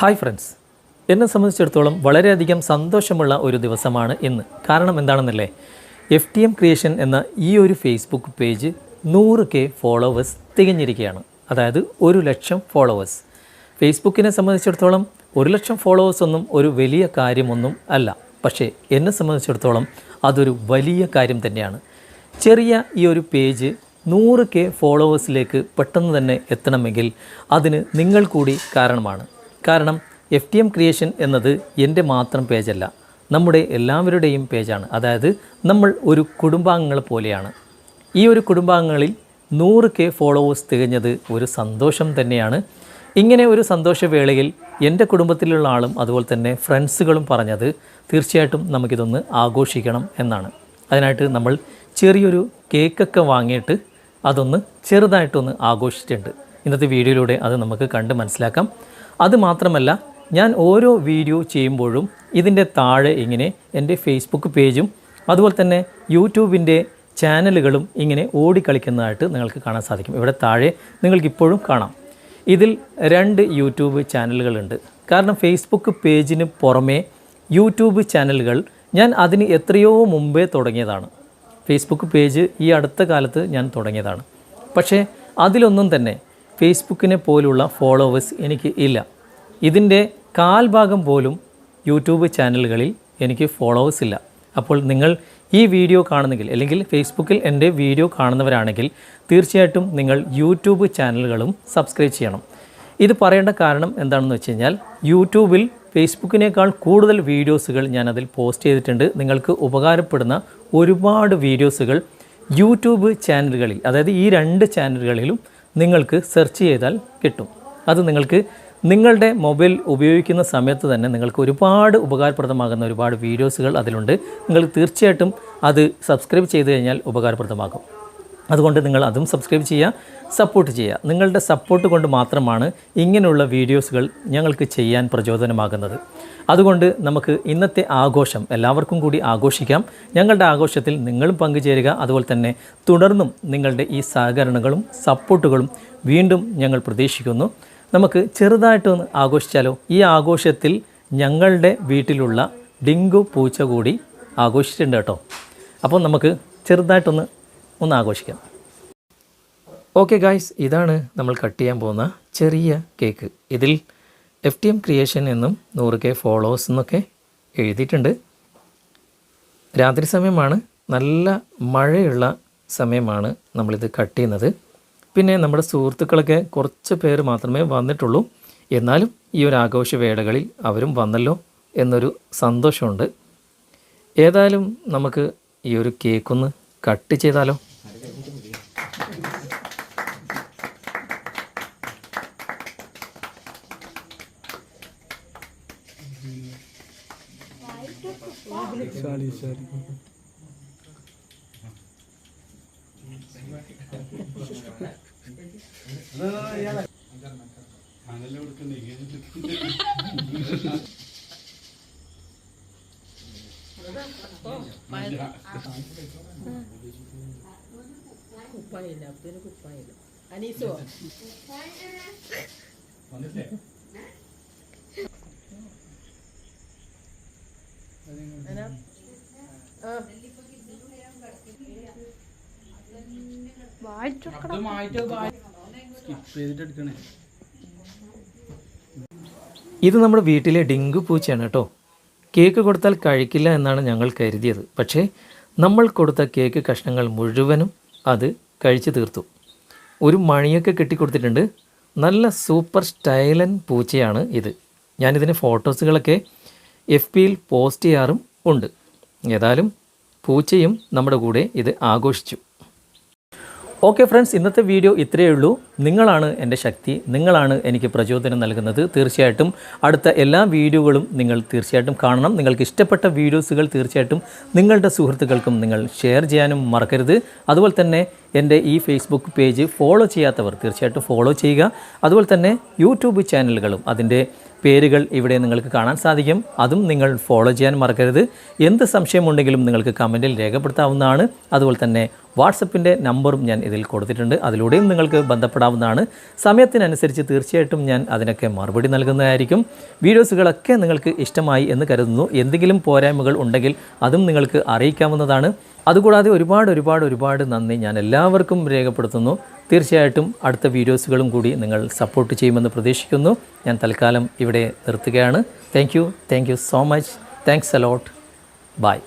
Hi friends. എന്നെ സംബന്ധിച്ചിടത്തോളം വളരെയധികം സന്തോഷമുള്ള ഒരു ദിവസമാണ് ഇന്ന്. കാരണം എന്താണെന്നല്ലേ? എഫ് ടി എം ക്രിയേഷൻ എന്ന ഈ ഒരു ഫേസ്ബുക്ക് പേജ് നൂറ് കെ ഫോളോവേഴ്സ് തികഞ്ഞിരിക്കുകയാണ്. അതായത് ഒരു ലക്ഷം ഫോളോവേഴ്സ് ഫേസ്ബുക്കിനെ സംബന്ധിച്ചിടത്തോളം ഒരു ലക്ഷം ഫോളോവേഴ്സ് ഒന്നും ഒരു വലിയ കാര്യമൊന്നും അല്ല. പക്ഷേ എന്നെ സംബന്ധിച്ചിടത്തോളം അതൊരു വലിയ കാര്യം തന്നെയാണ്. ചെറിയ ഈ ഒരു പേജ് നൂറ് കെ ഫോളോവേഴ്സിലേക്ക് പെട്ടെന്ന് തന്നെ എത്തണമെങ്കിൽ അതിന് നിങ്ങൾ കൂടി കാരണമാണ്. കാരണം എഫ് ടി എം ക്രിയേഷൻ എന്നത് എന്റെ മാത്രം പേജല്ല. നമ്മുടെ എല്ലാവരുടെയും പേജാണ്. അതായത് നമ്മൾ ഒരു കുടുംബാംഗങ്ങൾ പോലെയാണ്. ഈ ഒരു കുടുംബാംഗങ്ങളിൽ നൂറ് കെ ഫോളോവേഴ്സ് തികഞ്ഞത് ഒരു സന്തോഷം തന്നെയാണ്. ഇങ്ങനെ ഒരു സന്തോഷവേളയിൽ എന്റെ കുടുംബത്തിലുള്ള ആളും അതുപോലെ തന്നെ ഫ്രണ്ട്സുകളും പറഞ്ഞത് തീർച്ചയായിട്ടും നമുക്കിതൊന്ന് ആഘോഷിക്കണം എന്നാണ്. അതിനായിട്ട് നമ്മൾ ചെറിയൊരു കേക്കൊക്കെ വാങ്ങിയിട്ട് അതൊന്ന് ചെറുതായിട്ടൊന്ന് ആഘോഷിച്ചിട്ടുണ്ട്. ഇന്നത്തെ വീഡിയോയിലൂടെ അത് നമുക്ക് കണ്ട് മനസ്സിലാക്കാം. അത് മാത്രമല്ല ഞാൻ ഓരോ വീഡിയോ ചെയ്യുമ്പോഴും ഇതിന്റെ താഴെ ഇങ്ങനെ എന്റെ ഫേസ്ബുക്ക് പേജും അതുപോലെ തന്നെ യൂട്യൂബിന്റെ ചാനലുകളും ഇങ്ങനെ ഓടിക്കളിക്കുന്നതായിട്ട് നിങ്ങൾക്ക് കാണാൻ സാധിക്കും. ഇവിടെ താഴെ നിങ്ങൾക്കിപ്പോഴും കാണാം. ഇതിൽ രണ്ട് യൂട്യൂബ് ചാനലുകളുണ്ട്. കാരണം ഫേസ്ബുക്ക് പേജിന് പുറമേ യൂട്യൂബ് ചാനലുകൾ ഞാൻ അതിന് എത്രയോ മുമ്പേ തുടങ്ങിയതാണ്. ഫേസ്ബുക്ക് പേജ് ഈ അടുത്ത കാലത്ത് ഞാൻ തുടങ്ങിയതാണ്. പക്ഷേ അതിലൊന്നും തന്നെ ഫേസ്ബുക്കിനെ പോലുള്ള ഫോളോവേഴ്സ് എനിക്ക് ഇല്ല. ഇതിന്റെ കാൽഭാഗം പോലും യൂട്യൂബ് ചാനലുകളിൽ എനിക്ക് ഫോളോവേഴ്സ് ഇല്ല. അപ്പോൾ നിങ്ങൾ ഈ വീഡിയോ കാണുന്നെങ്കിൽ അല്ലെങ്കിൽ ഫേസ്ബുക്കിൽ എന്റെ വീഡിയോ കാണുന്നവരാണെങ്കിൽ തീർച്ചയായിട്ടും നിങ്ങൾ യൂട്യൂബ് ചാനലുകളും സബ്സ്ക്രൈബ് ചെയ്യണം. ഇത് പറയേണ്ട കാരണം എന്താണെന്ന് വെച്ച് കഴിഞ്ഞാൽ യൂട്യൂബിൽ ഫേസ്ബുക്കിനേക്കാൾ കൂടുതൽ വീഡിയോസുകൾ ഞാനതിൽ പോസ്റ്റ് ചെയ്തിട്ടുണ്ട്. നിങ്ങൾക്ക് ഉപകാരപ്പെടുന്ന ഒരുപാട് വീഡിയോസുകൾ യൂട്യൂബ് ചാനലുകളിൽ അതായത് ഈ രണ്ട് ചാനലുകളിലും നിങ്ങൾക്ക് സെർച്ച് ചെയ്താൽ കിട്ടും. അത് നിങ്ങൾക്ക് നിങ്ങളുടെ മൊബൈൽ ഉപയോഗിക്കുന്ന സമയത്ത് തന്നെ നിങ്ങൾക്ക് ഒരുപാട് ഉപകാരപ്രദമാകുന്ന ഒരുപാട് വീഡിയോസുകൾ അതിലുണ്ട്. നിങ്ങൾ തീർച്ചയായിട്ടും അത് സബ്സ്ക്രൈബ് ചെയ്ത് കഴിഞ്ഞാൽ ഉപകാരപ്രദമാകും. അതുകൊണ്ട് നിങ്ങൾ അതും സബ്സ്ക്രൈബ് ചെയ്യുക സപ്പോർട്ട് ചെയ്യുക. നിങ്ങളുടെ സപ്പോർട്ട് കൊണ്ട് മാത്രമാണ് ഇങ്ങനെയുള്ള വീഡിയോസുകൾ ഞങ്ങൾക്ക് ചെയ്യാൻ പ്രചോദനമാകുന്നത്. അതുകൊണ്ട് നമുക്ക് ഇന്നത്തെ ആഘോഷം എല്ലാവർക്കും കൂടി ആഘോഷിക്കാം. ഞങ്ങളുടെ ആഘോഷത്തിൽ നിങ്ങളും പങ്കുചേരുക. അതുപോലെ തന്നെ തുടർന്നും നിങ്ങളുടെ ഈ സഹകരണങ്ങളും സപ്പോർട്ടുകളും വീണ്ടും ഞങ്ങൾ പ്രതീക്ഷിക്കുന്നു. നമുക്ക് ചെറുതായിട്ടൊന്ന് ആഘോഷിച്ചാലോ? ഈ ആഘോഷത്തിൽ ഞങ്ങളുടെ വീട്ടിലുള്ള ഡിങ്കു പൂച്ച കൂടി ആഘോഷിച്ചിട്ടുണ്ട് കേട്ടോ. അപ്പോൾ നമുക്ക് ചെറുതായിട്ടൊന്ന് ഒന്ന് ആഘോഷിക്കാം. ഓക്കെ ഗായ്സ് ഇതാണ് നമ്മൾ കട്ട് ചെയ്യാൻ പോകുന്ന ചെറിയ കേക്ക് ഇതിൽ എഫ് ടി എം ക്രിയേഷൻ എന്നും നൂറ് കെ ഫോളോവേഴ്സ് എന്നൊക്കെ എഴുതിയിട്ടുണ്ട്. രാത്രി സമയമാണ് നല്ല മഴയുള്ള സമയമാണ് നമ്മളിത് കട്ട് ചെയ്യുന്നത്. പിന്നെ നമ്മുടെ സുഹൃത്തുക്കളൊക്കെ കുറച്ച് പേര് മാത്രമേ വന്നിട്ടുള്ളൂ. എന്നാലും ഈ ഒരു ആഘോഷ വേളകളിൽ അവരും വന്നല്ലോ എന്നൊരു സന്തോഷമുണ്ട്. ഏതായാലും നമുക്ക് ഈ ഒരു കേക്കൊന്ന് കട്ട് ചെയ്താലോ? കുപ്പായില്ല അപ്പന് കുപ്പായില്ല. അനീസോ? അനാ? ഇത് നമ്മുടെ വീട്ടിലെ ഡിങ്കു പൂച്ചയാണ് കേട്ടോ. കേക്ക് കൊടുത്താൽ കഴിക്കില്ല എന്നാണ് ഞങ്ങൾ കരുതിയത്. പക്ഷേ നമ്മൾ കൊടുത്ത കേക്ക് കഷ്ണങ്ങൾ മുഴുവനും അത് കഴിച്ചു തീർത്തു. ഒരു മണിയൊക്കെ കെട്ടിക്കൊടുത്തിട്ടുണ്ട്. നല്ല സൂപ്പർ സ്റ്റൈലൻ പൂച്ചയാണ് ഇത്. ഞാനിതിന്റെ ഫോട്ടോസുകളൊക്കെ എഫ് പിയിൽ പോസ്റ്റ് ചെയ്യാറും ഉണ്ട്. ഏതായാലും പൂച്ചയും നമ്മുടെ കൂടെ ഇത് ആഘോഷിച്ചു. ഓക്കെ ഫ്രണ്ട്സ് ഇന്നത്തെ വീഡിയോ ഇത്രയേ ഉള്ളൂ. നിങ്ങളാണ് എന്റെ ശക്തി. നിങ്ങളാണ് എനിക്ക് പ്രചോദനം നൽകുന്നത്. തീർച്ചയായിട്ടും അടുത്ത എല്ലാ വീഡിയോകളും നിങ്ങൾ തീർച്ചയായിട്ടും കാണണം. നിങ്ങൾക്ക് ഇഷ്ടപ്പെട്ട വീഡിയോസുകൾ തീർച്ചയായിട്ടും നിങ്ങളുടെ സുഹൃത്തുക്കൾക്കും നിങ്ങൾ ഷെയർ ചെയ്യാനും മറക്കരുത്. അതുപോലെ തന്നെ എന്റെ ഈ ഫേസ്ബുക്ക് പേജ് ഫോളോ ചെയ്യാത്തവർ തീർച്ചയായിട്ടും ഫോളോ ചെയ്യുക. അതുപോലെ തന്നെ യൂട്യൂബ് ചാനലുകളും അതിന്റെ പേരുകൾ ഇവിടെ നിങ്ങൾക്ക് കാണാൻ സാധിക്കും. അതും നിങ്ങൾ ഫോളോ ചെയ്യാൻ മറക്കരുത്. എന്ത് സംശയമുണ്ടെങ്കിലും നിങ്ങൾക്ക് കമന്റിൽ രേഖപ്പെടുത്താവുന്നതാണ്. അതുപോലെ തന്നെ വാട്സപ്പിന്റെ നമ്പറും ഞാൻ ഇതിൽ കൊടുത്തിട്ടുണ്ട്. അതിലൂടെയും നിങ്ങൾക്ക് ബന്ധപ്പെടാവുന്നതാണ്. സമയത്തിനനുസരിച്ച് തീർച്ചയായിട്ടും ഞാൻ അതിനൊക്കെ മറുപടി നൽകുന്നതായിരിക്കും. വീഡിയോസുകളൊക്കെ നിങ്ങൾക്ക് ഇഷ്ടമായി എന്ന് കരുതുന്നു. എന്തെങ്കിലും പോരായ്മകൾ ഉണ്ടെങ്കിൽ അതും നിങ്ങൾക്ക് അറിയിക്കാവുന്നതാണ്. അതുകൂടാതെ ഒരുപാട് ഒരുപാട് ഒരുപാട് നന്ദി ഞാൻ എല്ലാവർക്കും രേഖപ്പെടുത്തുന്നു. തീർച്ചയായിട്ടും അടുത്ത വീഡിയോസുകളും കൂടി നിങ്ങൾ സപ്പോർട്ട് ചെയ്യുമെന്ന് പ്രതീക്ഷിക്കുന്നു. ഞാൻ തൽക്കാലം ഇവിടെ നിർത്തുകയാണ്. Thank you thank you so much thanks a lot bye